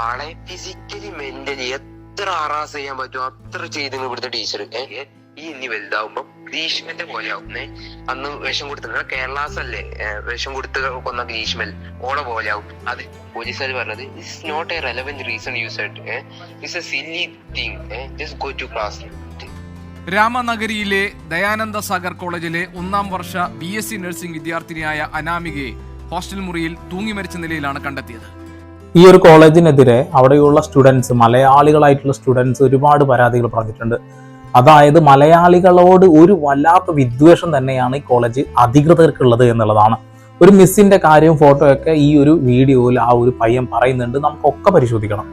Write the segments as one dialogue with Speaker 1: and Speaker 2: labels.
Speaker 1: ആളെ physically mentally എത്ര ആറാസ് ചെയ്യാൻ പറ്റും അത്ര ചെയ്ത് ഇവിടുത്തെ ടീച്ചർ ഈ ഇനി വലുതാവുമ്പോ ഗ്രീഷ്മന്റെ പോലെ ആവും. അന്ന് വിഷം കൊടുത്ത കേരളാസ് അല്ലേ വിഷം കൊടുത്ത് കൊന്ന ഗ്രീഷ്മൽ ഓളെ പോലെ ആവും. അത് പോലീസുകാർ പറഞ്ഞത് it's not a relevant reason use ആയിട്ട് it's a silly thing just go to class
Speaker 2: രാമനഗരിയിലെ Dayananda Sagar കോളേജിലെ ഒന്നാം വർഷ ബി എസ് സി നഴ്സിംഗ് വിദ്യാർത്ഥിനിയായ അനാമികയെ ഹോസ്റ്റൽ മുറിയിൽ തൂങ്ങി മരിച്ച നിലയിലാണ് കണ്ടെത്തിയത്.
Speaker 3: ഈ ഒരു കോളേജിനെതിരെ അവിടെയുള്ള സ്റ്റുഡൻസ് മലയാളികളായിട്ടുള്ള സ്റ്റുഡൻസ് ഒരുപാട് പരാതികൾ പറഞ്ഞിട്ടുണ്ട്. അതായത് മലയാളികളോട് ഒരു വല്ലാത്ത വിദ്വേഷം തന്നെയാണ് ഈ കോളേജ് അധികൃതർക്കുള്ളത് എന്നുള്ളതാണ്. ഒരു മിസ്സിന്റെ കാര്യവും ഫോട്ടോയൊക്കെ ഈ ഒരു വീഡിയോയിൽ ആ ഒരു പയ്യൻ പറയുന്നുണ്ട്. നമുക്കൊക്കെ പരിശോധിക്കണം.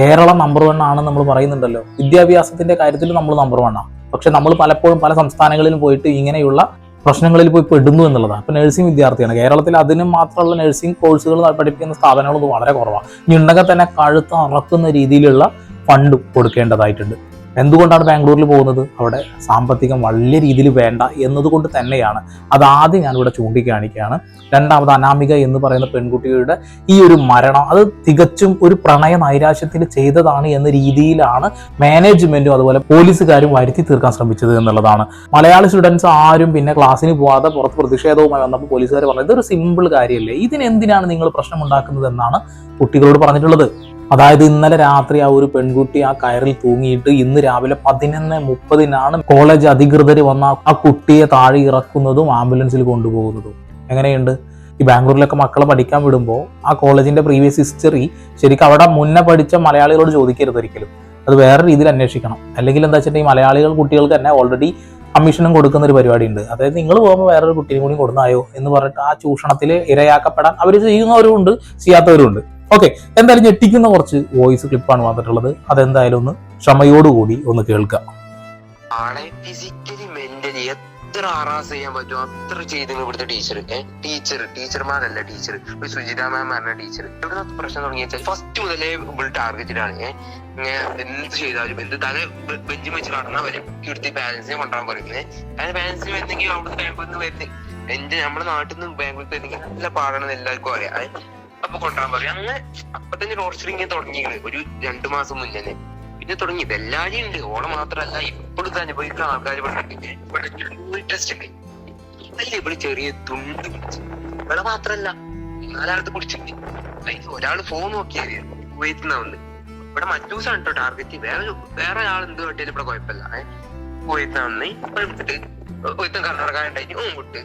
Speaker 3: കേരളം നമ്പർ വൺ ആണെന്ന് നമ്മൾ പറയുന്നുണ്ടല്ലോ. വിദ്യാഭ്യാസത്തിന്റെ കാര്യത്തിൽ നമ്മൾ നമ്പർ വൺ ആണ് പക്ഷെ നമ്മൾ പലപ്പോഴും പല സംസ്ഥാനങ്ങളിലും പോയിട്ട് ഇങ്ങനെയുള്ള പ്രശ്നങ്ങളിൽ പോയി പെടുന്നു എന്നുള്ളതാണ്. ഇപ്പൊ നഴ്സിംഗ് വിദ്യാർത്ഥിയാണ്. കേരളത്തിൽ അതിന് മാത്രമുള്ള നഴ്സിംഗ് കോഴ്സുകൾ പഠിപ്പിക്കുന്ന സ്ഥാപനങ്ങളൊന്നും വളരെ കുറവാണ് ഇനി ഉണ്ടെങ്കിൽ തന്നെ കഴുത്ത് അറക്കുന്ന രീതിയിലുള്ള ഫണ്ട് കൊടുക്കേണ്ടതായിട്ടുണ്ട്. എന്തുകൊണ്ടാണ് ബാംഗ്ലൂരിൽ പോകുന്നത്? അവിടെ സാമ്പത്തികം വലിയ രീതിയിൽ വേണ്ട എന്നതുകൊണ്ട് തന്നെയാണ്. അത് ആദ്യം ഞാനിവിടെ ചൂണ്ടിക്കാണിക്കുകയാണ്. രണ്ടാമത് അനാമിക എന്ന് പറയുന്ന പെൺകുട്ടിയുടെ ഈ ഒരു മരണം. അത് തികച്ചും ഒരു പ്രണയ നൈരാശ്യത്തിൽ ചെയ്തതാണ് എന്ന രീതിയിലാണ് മാനേജ്മെന്റും അതുപോലെ പോലീസുകാരും വരുത്തി തീർക്കാൻ ശ്രമിച്ചത് എന്നുള്ളതാണ്. മലയാളി സ്റ്റുഡൻസ് ആരും പിന്നെ ക്ലാസ്സിന് പോവാതെ പുറത്ത് പ്രതിഷേധവുമായി വന്നപ്പോൾ പോലീസുകാർ പറഞ്ഞത് ഇതൊരു സിമ്പിൾ കാര്യമല്ലേ? ഇതിനെന്തിനാണ് നിങ്ങൾ പ്രശ്നം ഉണ്ടാക്കുന്നത് എന്നാണ് കുട്ടികളോട് പറഞ്ഞിട്ടുള്ളത്. അതായത് ഇന്നലെ രാത്രി ആ ഒരു പെൺകുട്ടി ആ കയറിൽ തൂങ്ങിയിട്ട് ഇന്ന് രാവിലെ പതിനൊന്ന് മുപ്പതിനാണ് കോളേജ് അധികൃതർ വന്ന ആ കുട്ടിയെ താഴെ ഇറക്കുന്നതും ആംബുലൻസിൽ കൊണ്ടുപോകുന്നതും. എങ്ങനെയുണ്ട്? ഈ ബാംഗ്ലൂരിലൊക്കെ മക്കളെ പഠിക്കാൻ വിടുമ്പോൾ ആ കോളേജിന്റെ പ്രീവിയസ് ഹിസ്റ്ററി ശരിക്കും അവിടെ മുന്നേ പഠിച്ച മലയാളികളോട് ചോദിക്കരുത് ഒരിക്കലും. അത് വേറെ രീതിയിൽ അന്വേഷിക്കണം. അല്ലെങ്കിൽ എന്താ വെച്ചിട്ടുണ്ടെങ്കിൽ മലയാളികൾ കുട്ടികൾക്ക് തന്നെ ഓൾറെഡി കമ്മീഷനും കൊടുക്കുന്ന ഒരു പരിപാടി ഉണ്ട് അതായത് നിങ്ങൾ പോകുമ്പോൾ വേറൊരു കുട്ടിയും കൂടി കൊടുന്നായോ എന്ന് പറഞ്ഞിട്ട് ആ ചൂഷണത്തിൽ ഇരയാക്കപ്പെടാൻ അവർ ചെയ്യുന്നവരും ഉണ്ട് ചെയ്യാത്തവരും ഉണ്ട്. ഓക്കെ എന്തായാലും ഞെട്ടിക്കുന്ന കുറച്ച് വോയിസ് ക്ലിപ്പാണ് വന്നിട്ടുള്ളത്. അതെന്തായാലും ഒന്ന് ക്ഷമയോടുകൂടി ഒന്ന് കേൾക്കാം.
Speaker 1: ആളെ ഫിസിക്കലി മെന്റലി എത്ര ആറാസ് ചെയ്യാൻ പറ്റുമോ അത്ര ചെയ്തു ഇവിടുത്തെ ടീച്ചർ ടീച്ചർ ടീച്ചർമാരല്ല ടീച്ചർ സുജിത മാം പറഞ്ഞ ടീച്ചർ ഇവിടെ പ്രശ്നം തുടങ്ങി വെച്ചാൽ ഫസ്റ്റ് മുതലേ ആണ് ഏഹ് എന്ത് ചെയ്താലും എന്ത് തല ബെഞ്ച് വെച്ച് നടന്നാൽ വരും. ഇവിടുത്തെ പാരന്റ്സിനെ കൊണ്ടുപോകാൻ പറയുന്നത്. അതിന് ബാലൻസ് വരുന്നെങ്കിൽ അവിടുത്തെ ബാംഗ്ലൂരിൽ നിന്ന് വരുന്നത് എന്റെ നമ്മുടെ നാട്ടിൽ നിന്ന് വരുന്നെങ്കിൽ നല്ല പാടാണെന്ന് എല്ലാവർക്കും അറിയാം. അപ്പൊ കൊണ്ടുവരാൻ പറയും അങ്ങനെ അപ്പൊ തന്നെ ടോർച്ചറിങ് തുടങ്ങിയത് ഒരു രണ്ടു മാസം മുന്നേ പിന്നെ തുടങ്ങി. ഇതെല്ലാരും ഉണ്ട്. ഓളെ മാത്രല്ല ഇപ്പോഴും പോയി ആൾക്കാർ ഇവിടെ ടെസ്റ്റ് ഉണ്ട് അല്ലേ ഇവിടെ ചെറിയ തുണ്ട് ഇവിടെ മാത്രല്ല നാലാളത്ത് കുടിച്ചിട്ടുണ്ട് അതിൽ ഒരാൾ ഫോൺ നോക്കിയത് കുവൈത്തുനിന്നാവുണ്ട് ഇവിടെ മറ്റൂസാണ് കേട്ടോ ടാർഗറ്റ് വേറെ വേറെ ഒരാൾ എന്ത് പറ്റിയാലും ഇവിടെ കുഴപ്പമില്ല. കുവൈത്തുനിന്ന് ഇപ്പൊ വിട്ട് കുവൈത്തും കർണാടക ഓൻ വിട്ട്.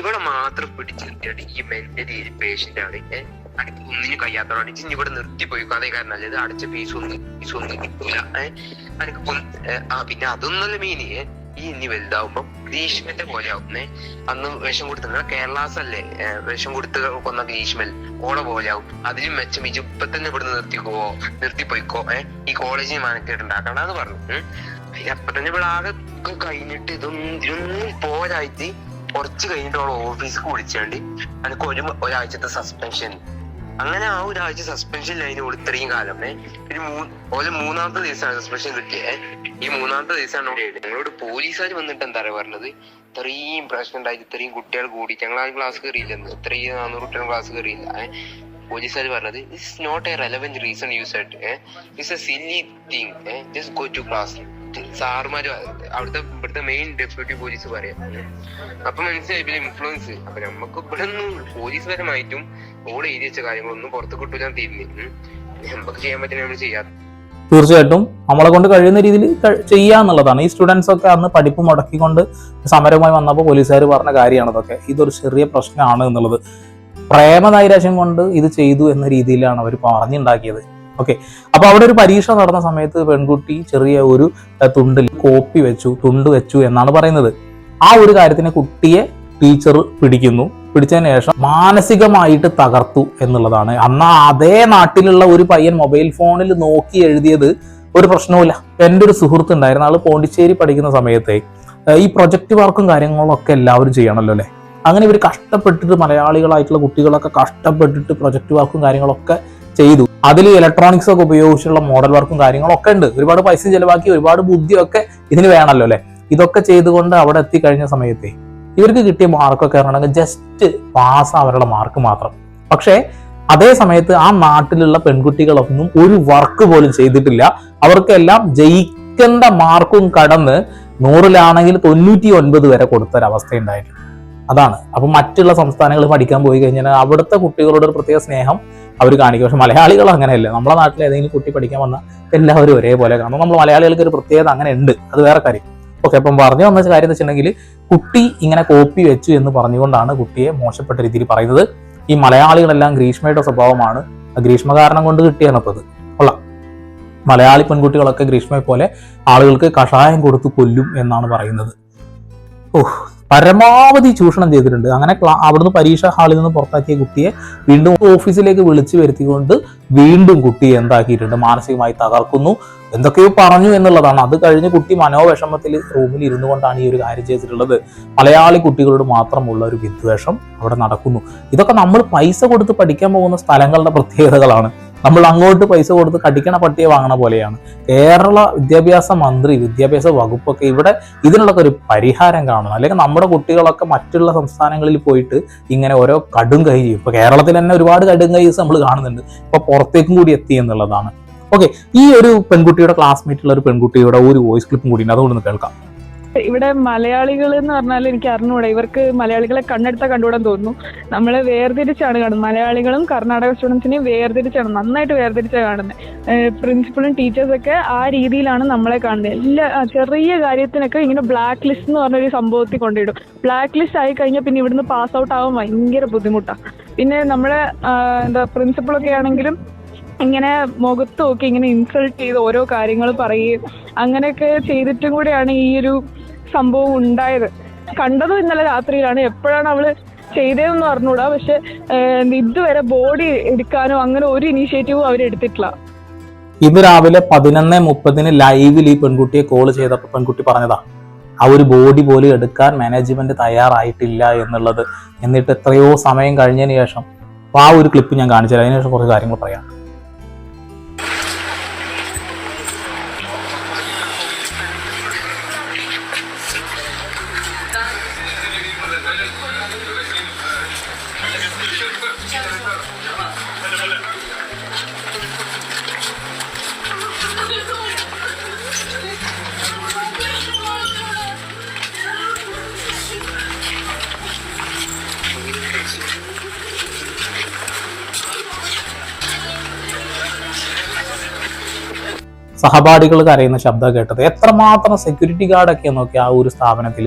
Speaker 1: ഇവിടെ മാത്രം പിടിച്ചു നിർത്തിയിട്ട് ഈ മെന്റലി പേഷ്യന്റ് ആണ്. അനക്ക് ഒന്നിനും കഴിയാത്തതാണ് ഇനി ഇവിടെ നിർത്തി പോയി. അതേ കാരണം നല്ലത് അടച്ച ഫീസ് ഒന്നും ഫീസ് ഒന്നും കിട്ടൂല. അനക്ക് ആ പിന്നെ അതൊന്നല്ല മീനി ഈ ഇനി വലുതാവുമ്പോ ഗ്രീഷ്മന്റെ പോലെ ആവുന്നേ അന്ന് വിഷം കൊടുത്ത കേരളാസ് അല്ലേ വിഷം കൊടുത്ത് കൊന്ന ഗ്രീഷ്മൽ ഓളെ പോലെ ആവും അതിലും മെച്ചം. ഇജ് ഇപ്പൊ തന്നെ ഇവിടുന്ന് നിർത്തിക്കോ നിർത്തിപ്പോയിക്കോ ഏഹ് ഈ കോളേജിന് മാനക്കേട് ഉണ്ടാക്കണ്ടെന്ന് പറഞ്ഞു. അപ്പൊ തന്നെ ഇവിടെ ആകെ കഴിഞ്ഞിട്ട് ഇതൊന്നും പോരായിട്ട് കുറച്ച് കഴിഞ്ഞിട്ട് അവളെ ഓഫീസിൽ വിളിച്ചാണ്ട്. ഒരു ഒരാഴ്ചത്തെ സസ്പെൻഷൻ അങ്ങനെ ആ ഒരാഴ്ച ലൈൻ കൊടുത്ത് ഇത്രയും കാലം. മൂ- ഓലെ മൂന്നാമത്തെ ദിവസമാണ് സസ്പെൻഷൻ കിട്ടിയത് ഈ മൂന്നാമത്തെ ദിവസമാണ് ഞങ്ങളോട് പോലീസുകാർ വന്നിട്ട് എന്താ പറയാ പറഞ്ഞത്? ഇത്രയും പ്രശ്നം ഉണ്ടായിട്ട് ഇത്രയും കുട്ടികൾ കൂടി. ഞങ്ങൾ ആ ക്ലാസ് കയറിയില്ലെന്ന് ഇത്രയും നാനൂറ് കുട്ടികൾ ക്ലാസ് കയറിയില്ല പോലീസുകാർ പറഞ്ഞത് it's not a relevant reason use ആയിട്ട് it's a silly thing just go to class സാറുമാര് അവിടുത്തെ ഇവിടുത്തെ മെയിൻ ഡെപ്യൂട്ടി പോലീസ് പറയാം. അപ്പൊ മനസ്സിലായി പിന്നെ ഇൻഫ്ലുവൻസ് അപ്പൊ നമുക്ക് ഇവിടെ ഒന്നും പോലീസ് പരമായിട്ടും ഓൾ എഴുതി വെച്ച കാര്യങ്ങളൊന്നും പുറത്ത് കിട്ടൂല തീരുന്നു നമുക്ക് ചെയ്യാൻ പറ്റുന്ന നമ്മൾ ചെയ്യാം.
Speaker 3: തീർച്ചയായിട്ടും നമ്മളെ കൊണ്ട് കഴിയുന്ന രീതിയിൽ ചെയ്യാന്നുള്ളതാണ് ഈ സ്റ്റുഡൻസ് ഒക്കെ അന്ന് പഠിപ്പ് മുടക്കിക്കൊണ്ട് സമരമായി വന്നപ്പോൾ പോലീസുകാർ പറഞ്ഞ കാര്യമാണ് അതൊക്കെ ഇതൊരു ചെറിയ പ്രശ്നമാണ് എന്നുള്ളത്. പ്രേമനൈരാശ്യം കൊണ്ട് ഇത് ചെയ്തു എന്ന രീതിയിലാണ് അവർ പറഞ്ഞുണ്ടാക്കിയത്. ഓക്കെ അപ്പൊ അവിടെ ഒരു പരീക്ഷ നടന്ന സമയത്ത് പെൺകുട്ടി ചെറിയ ഒരു തുണ്ടിൽ കോപ്പി വെച്ചു തുണ്ട് വെച്ചു എന്നാണ് പറയുന്നത്. ആ ഒരു കാര്യത്തിന് കുട്ടിയെ ടീച്ചർ പിടിക്കുന്നു. പിടിച്ചതിന് ശേഷം മാനസികമായിട്ട് തകർത്തു എന്നുള്ളതാണ്. അന്ന് അതേ നാട്ടിലുള്ള ഒരു പയ്യൻ മൊബൈൽ ഫോണിൽ നോക്കി എഴുതിയത് ഒരു പ്രശ്നവുമില്ല. എന്റെ ഒരു സുഹൃത്ത് ഉണ്ടായിരുന്നു ആൾ പോണ്ടിച്ചേരി പഠിക്കുന്ന സമയത്തെ ഈ പ്രൊജക്ട് വർക്കും കാര്യങ്ങളൊക്കെ എല്ലാവരും ചെയ്യണമല്ലോ അല്ലേ? അങ്ങനെ ഇവർ കഷ്ടപ്പെട്ടിട്ട് മലയാളികളായിട്ടുള്ള കുട്ടികളൊക്കെ കഷ്ടപ്പെട്ടിട്ട് പ്രൊജക്ട് വർക്കും കാര്യങ്ങളൊക്കെ ചെയ്തു. അതിൽ ഇലക്ട്രോണിക്സ് ഒക്കെ ഉപയോഗിച്ചുള്ള മോഡൽ വർക്കും കാര്യങ്ങളൊക്കെ ഉണ്ട്. ഒരുപാട് പൈസ ചിലവാക്കി ഒരുപാട് ബുദ്ധിയൊക്കെ ഇതിന് വേണമല്ലോ അല്ലെ? ഇതൊക്കെ ചെയ്തുകൊണ്ട് അവിടെ എത്തിക്കഴിഞ്ഞ സമയത്തെ ഇവർക്ക് കിട്ടിയ മാർക്കൊക്കെ പറഞ്ഞാൽ ജസ്റ്റ് പാസ് അവരുടെ മാർക്ക് മാത്രം. പക്ഷേ അതേ സമയത്ത് ആ നാട്ടിലുള്ള പെൺകുട്ടികളൊന്നും ഒരു വർക്ക് പോലും ചെയ്തിട്ടില്ല. അവർക്കെല്ലാം ജയിക്കേണ്ട മാർക്കും കടന്ന് നൂറിലാണെങ്കിൽ തൊണ്ണൂറ്റി ഒൻപത് വരെ കൊടുത്തൊരവസ്ഥ ഉണ്ടായിട്ടുണ്ട്. അതാണ്. അപ്പൊ മറ്റുള്ള സംസ്ഥാനങ്ങളിൽ പഠിക്കാൻ പോയി കഴിഞ്ഞാൽ അവിടുത്തെ കുട്ടികളോട് ഒരു പ്രത്യേക സ്നേഹം അവർ കാണിക്കും. പക്ഷെ മലയാളികൾ അങ്ങനെയല്ല. നമ്മുടെ നാട്ടിൽ ഏതെങ്കിലും കുട്ടി പഠിക്കാൻ വന്നാൽ എല്ലാവരും ഒരേപോലെ കാണും. നമ്മൾ മലയാളികൾക്ക് ഒരു പ്രത്യേകത അങ്ങനെ ഉണ്ട്. അത് വേറെ കാര്യം. ഓക്കെ അപ്പം പറഞ്ഞു വന്ന കാര്യം എന്ന് വെച്ചിട്ടുണ്ടെങ്കിൽ കുട്ടി ഇങ്ങനെ കോപ്പി വെച്ചു എന്ന് പറഞ്ഞുകൊണ്ടാണ് കുട്ടിയെ മോശപ്പെട്ട രീതിയിൽ പറയുന്നത്. ഈ മലയാളികളെല്ലാം ഗ്രീഷ്മയുടെ സ്വഭാവമാണ്. ആ ഗ്രീഷ്മ കാരണം കൊണ്ട് കിട്ടിയാണ് ഇപ്പത് കൊള്ളാം. മലയാളി പെൺകുട്ടികളൊക്കെ ഗ്രീഷ്മയെ പോലെ ആളുകൾക്ക് കഷായം കൊടുത്ത് കൊല്ലും എന്നാണ് പറയുന്നത്. ഓഹ് പരമാവധി ചൂഷണം ചെയ്തിട്ടുണ്ട്. അങ്ങനെ അവിടുന്ന് പരീക്ഷാ ഹാളിൽ നിന്ന് പുറത്താക്കിയ കുട്ടിയെ വീണ്ടും ഓഫീസിലേക്ക് വിളിച്ചു വരുത്തിക്കൊണ്ട് വീണ്ടും കുട്ടിയെ എന്താക്കിയിട്ടുണ്ട്. മാനസികമായി തകർക്കുന്നു. എന്തൊക്കെയോ പറഞ്ഞു എന്നുള്ളതാണ്. അത് കഴിഞ്ഞ് കുട്ടി മനോവിഷമത്തിൽ റൂമിൽ ഇരുന്നു കൊണ്ടാണ് ഈ ഒരു കാര്യം ചെയ്തിട്ടുള്ളത്. മലയാളി കുട്ടികളോട് മാത്രമുള്ള ഒരു വിദ്വേഷം അവിടെ നടക്കുന്നു. ഇതൊക്കെ നമ്മൾ പൈസ കൊടുത്ത് പഠിക്കാൻ പോകുന്ന സ്ഥലങ്ങളുടെ പ്രത്യേകതകളാണ്. നമ്മൾ അങ്ങോട്ട് പൈസ കൊടുത്ത് കടിക്കണ പട്ടിയെ വാങ്ങണ പോലെയാണ്. കേരള വിദ്യാഭ്യാസ മന്ത്രി വിദ്യാഭ്യാസ വകുപ്പൊക്കെ ഇവിടെ ഇതിനുള്ളൊക്കെ ഒരു പരിഹാരം കാണണം. അല്ലെങ്കിൽ നമ്മുടെ കുട്ടികളൊക്കെ മറ്റുള്ള സംസ്ഥാനങ്ങളിൽ പോയിട്ട് ഇങ്ങനെ ഓരോ കടും കൈ ഇപ്പൊ കേരളത്തിൽ തന്നെ ഒരുപാട് കടും കൈസ് നമ്മൾ കാണുന്നുണ്ട്. ഇപ്പൊ പുറത്തേക്കും കൂടി എത്തി എന്നുള്ളതാണ് ഓക്കെ ഈ ഒരു പെൺകുട്ടിയുടെ ക്ലാസ്മേറ്റ് ഉള്ള ഒരു പെൺകുട്ടിയുടെ ഒരു വോയിസ് ക്ലിപ്പും കൂടി അതുകൊണ്ടൊന്ന് കേൾക്കാം.
Speaker 4: ഇവിടെ മലയാളികൾ എന്ന് പറഞ്ഞാൽ എനിക്ക് അറിഞ്ഞൂടാ. ഇവർക്ക് മലയാളികളെ കണ്ണെടുത്ത കണ്ടുകൂടാൻ തോന്നുന്നു. നമ്മളെ വേർതിരിച്ചാണ് കാണുന്നത്. മലയാളികളും കർണാടക സ്റ്റുഡൻസിനെയും വേർതിരിച്ചാണ് നന്നായിട്ട് വേർതിരിച്ചാണ് കാണുന്നത് പ്രിൻസിപ്പളും ടീച്ചേഴ്സൊക്കെ ആ രീതിയിലാണ് നമ്മളെ കാണുന്നത് എല്ലാ ചെറിയ കാര്യത്തിനൊക്കെ ഇങ്ങനെ ബ്ലാക്ക് ലിസ്റ്റ് എന്ന് പറഞ്ഞൊരു സംഭവത്തിൽ കൊണ്ടിടും ബ്ലാക്ക് ലിസ്റ്റ് ആയി കഴിഞ്ഞാൽ പിന്നെ ഇവിടുന്ന് പാസ് ഔട്ട് ആവാൻ ഭയങ്കര ബുദ്ധിമുട്ടാണ് പിന്നെ നമ്മളെ എന്താ പ്രിൻസിപ്പളൊക്കെ ആണെങ്കിലും ഇങ്ങനെ മുഖത്ത് നോക്കി ഇങ്ങനെ ഇൻസൾട്ട് ചെയ്ത് ഓരോ കാര്യങ്ങൾ പറയുകയും അങ്ങനെയൊക്കെ ചെയ്തിട്ടും കൂടെയാണ് ഈ ഒരു സംഭവം ഉണ്ടായത്. കണ്ടതും ഇന്നലെ രാത്രിയിലാണ്. എപ്പോഴാണ് അവൾ ചെയ്തതെന്ന് പറഞ്ഞുകൂടാ പക്ഷെ ഇതുവരെ ബോഡി എടുക്കാനോ അങ്ങനെ ഒരു ഇനീഷ്യേറ്റീവും അവർ എടുത്തിട്ടില്ല.
Speaker 3: ഇന്ന് രാവിലെ പതിനൊന്ന് മുപ്പതിന് ലൈവിൽ ഈ പെൺകുട്ടിയെ കോൾ ചെയ്തപ്പോൾ പെൺകുട്ടി പറഞ്ഞതാ ആ ഒരു ബോഡി പോലും എടുക്കാൻ മാനേജ്മെന്റ് തയ്യാറായിട്ടില്ല എന്നുള്ളത്. എന്നിട്ട് എത്രയോ സമയം കഴിഞ്ഞതിന് ശേഷം ആ ഒരു ക്ലിപ്പ് ഞാൻ കാണിച്ചു അതിനുശേഷം കുറച്ച് കാര്യങ്ങൾ പറയാം. സഹപാഠികൾ കരയുന്ന ശബ്ദം കേട്ടത്. എത്രമാത്രം സെക്യൂരിറ്റി ഗാർഡൊക്കെ നോക്കി ആ ഒരു സ്ഥാപനത്തിൽ?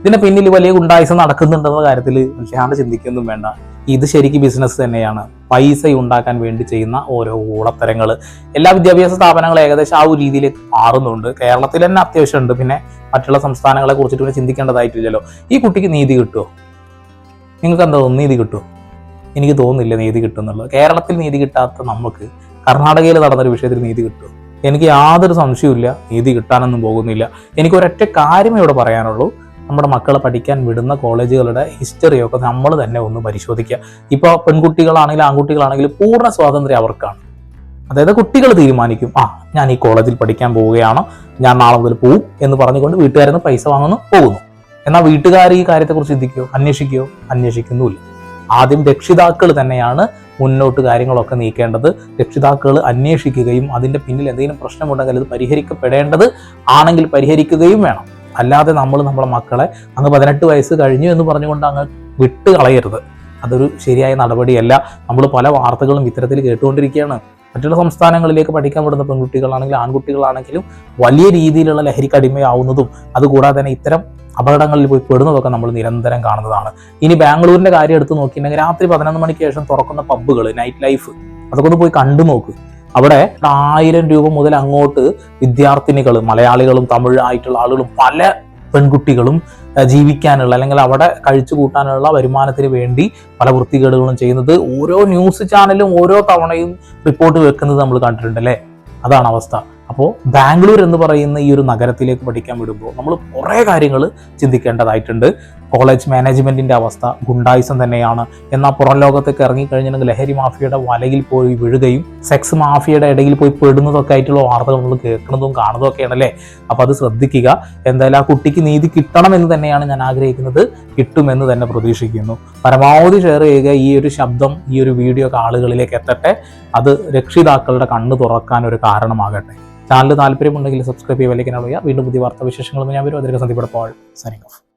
Speaker 3: ഇതിന്റെ പിന്നിൽ വലിയ ഗുണ്ടായുസം നടക്കുന്നുണ്ടെന്ന കാര്യത്തിൽ വല്ലാണ്ട് ചിന്തിക്കൊന്നും വേണ്ട. ഇത് ശരിക്കും ബിസിനസ് തന്നെയാണ്. പൈസ ഉണ്ടാക്കാൻ വേണ്ടി ചെയ്യുന്ന ഓരോ ഊളത്തരങ്ങൾ എല്ലാ വിദ്യാഭ്യാസ സ്ഥാപനങ്ങളും ഏകദേശം ആ ഒരു രീതിയിലേക്ക് മാറുന്നുണ്ട്. കേരളത്തിൽ തന്നെ അത്യാവശ്യമുണ്ട് പിന്നെ മറ്റുള്ള സംസ്ഥാനങ്ങളെ കുറിച്ചിട്ട് പിന്നെ ചിന്തിക്കേണ്ടതായിട്ടില്ലല്ലോ. ഈ കുട്ടിക്ക് നീതി കിട്ടുമോ നിങ്ങൾക്ക് എന്താ തോന്നുന്നു? നീതി കിട്ടുമോ എനിക്ക് തോന്നുന്നില്ല നീതി കിട്ടുന്നുള്ളൂ കേരളത്തിൽ നീതി കിട്ടാത്ത നമുക്ക് കർണാടകയിൽ നടന്നൊരു വിഷയത്തിൽ നീതി കിട്ടുമോ എനിക്ക് യാതൊരു സംശയവുമില്ല. നീതി കിട്ടാനൊന്നും പോകുന്നില്ല. എനിക്ക് ഒരൊറ്റ കാര്യമേ ഇവിടെ പറയാനുള്ളൂ. നമ്മുടെ മക്കളെ പഠിക്കാൻ വിടുന്ന കോളേജുകളുടെ ഹിസ്റ്ററിയൊക്കെ നമ്മൾ തന്നെ ഒന്ന് പരിശോധിക്കുക. ഇപ്പോൾ പെൺകുട്ടികളാണെങ്കിലും ആൺകുട്ടികളാണെങ്കിലും പൂർണ സ്വാതന്ത്ര്യം അവർക്കാണ്. അതായത് കുട്ടികൾ തീരുമാനിക്കും. ആ ഞാൻ ഈ കോളേജിൽ പഠിക്കാൻ പോവുകയാണ്? ഞാൻ നാളെ മുതൽ പോവും എന്ന് പറഞ്ഞുകൊണ്ട് വീട്ടുകാരിൽ നിന്ന് പൈസ വാങ്ങുന്നു പോകുന്നു. എന്നാൽ വീട്ടുകാർ ഈ കാര്യത്തെക്കുറിച്ച് ചിന്തിക്കുകയോ അന്വേഷിക്കുകയോ അന്വേഷിക്കുന്നുമില്ല. ആദ്യം രക്ഷിതാക്കൾ തന്നെയാണ് മുന്നോട്ട് കാര്യങ്ങളൊക്കെ നീക്കേണ്ടത് രക്ഷിതാക്കൾ അന്വേഷിക്കുകയും അതിന്റെ പിന്നിൽ എന്തെങ്കിലും പ്രശ്നമുണ്ടെങ്കിൽ അത് പരിഹരിക്കപ്പെടേണ്ടത് ആണെങ്കിൽ പരിഹരിക്കുകയും വേണം. അല്ലാതെ നമ്മൾ നമ്മളെ മക്കളെ അങ്ങ് പതിനെട്ട് വയസ്സ് കഴിഞ്ഞു എന്ന് പറഞ്ഞുകൊണ്ട് അങ്ങ് വിട്ട് കളയരുത്. അതൊരു ശരിയായ നടപടിയല്ല. നമ്മൾ പല വാർത്തകളും ഇത്തരത്തിൽ കേട്ടുകൊണ്ടിരിക്കുകയാണ്. മറ്റുള്ള സംസ്ഥാനങ്ങളിലേക്ക് പഠിക്കാൻ വിടുന്ന പെൺകുട്ടികളാണെങ്കിലും ആൺകുട്ടികളാണെങ്കിലും വലിയ രീതിയിലുള്ള ലഹരിക്ക് അടിമയാവുന്നതും അതുകൂടാതെ തന്നെ ഇത്തരം അപകടങ്ങളിൽ പോയി പെടുന്നതൊക്കെ നമ്മൾ നിരന്തരം കാണുന്നതാണ്. ഇനി ബാംഗ്ലൂരിന്റെ കാര്യം എടുത്ത് നോക്കിയിട്ടുണ്ടെങ്കിൽ രാത്രി പതിനൊന്ന് മണിക്ക് ശേഷം തുറക്കുന്ന പബ്ബുകൾ നൈറ്റ് ലൈഫ് അതൊക്കെ ഒന്ന് പോയി കണ്ടു നോക്ക്. അവിടെ ആയിരം രൂപ മുതൽ അങ്ങോട്ട് വിദ്യാർത്ഥിനികൾ മലയാളികളും തമിഴ് ആയിട്ടുള്ള ആളുകളും പല പെൺകുട്ടികളും ജീവിക്കാനുള്ള അല്ലെങ്കിൽ അവിടെ കഴിച്ചു കൂട്ടാനുള്ള വരുമാനത്തിന് വേണ്ടി പല വൃത്തികേടുകളും ചെയ്യുന്നത് ഓരോ ന്യൂസ് ചാനലും ഓരോ തവണയും റിപ്പോർട്ട് വെക്കുന്നത് നമ്മൾ കണ്ടിട്ടുണ്ട് അല്ലേ? അതാണ് അവസ്ഥ. അപ്പോൾ ബാംഗ്ലൂർ എന്ന് പറയുന്ന ഈ ഒരു നഗരത്തിലേക്ക് പഠിക്കാൻ വിടുമ്പോൾ നമ്മൾ കുറേ കാര്യങ്ങൾ ചിന്തിക്കേണ്ടതായിട്ടുണ്ട്. കോളേജ് മാനേജ്മെന്റിന്റെ അവസ്ഥ ഗുണ്ടായിസം തന്നെയാണ്. എന്നാൽ പുറം ലോകത്തേക്ക് ഇറങ്ങിക്കഴിഞ്ഞിട്ടുണ്ടെങ്കിൽ ലഹരി മാഫിയയുടെ വലയിൽ പോയി വീഴുകയും സെക്സ് മാഫിയയുടെ ഇടയിൽ പോയി പെടുന്നതൊക്കെ ആയിട്ടുള്ള വാർത്തകൾ നമ്മൾ കേൾക്കുന്നതും കാണുന്നതും ഒക്കെയാണ് അല്ലേ? അപ്പൊ അത് ശ്രദ്ധിക്കുക. എന്തായാലും ആ കുട്ടിക്ക് നീതി കിട്ടണമെന്ന് തന്നെയാണ് ഞാൻ ആഗ്രഹിക്കുന്നത്. കിട്ടുമെന്ന് തന്നെ പ്രതീക്ഷിക്കുന്നു. പരമാവധി ഷെയർ ചെയ്യുക. ഈ ഒരു ശബ്ദം ഈ ഒരു വീഡിയോ ഒക്കെ ആളുകളിലേക്ക് എത്തട്ടെ. അത് രക്ഷിതാക്കളുടെ കണ്ണ് തുറക്കാൻ ഒരു കാരണമാകട്ടെ. ചാനൽ താല്പര്യമുണ്ടെങ്കിൽ സബ്സ്ക്രൈബ് ചെയ്യുക വലിയ വീണ്ടും പുതിയ വാർത്താ വിശേഷങ്ങളുമായി ഞാൻ വരും അതിലേക്ക് സന്ധിപ്പെടുമ്പോൾ സൈനിങ്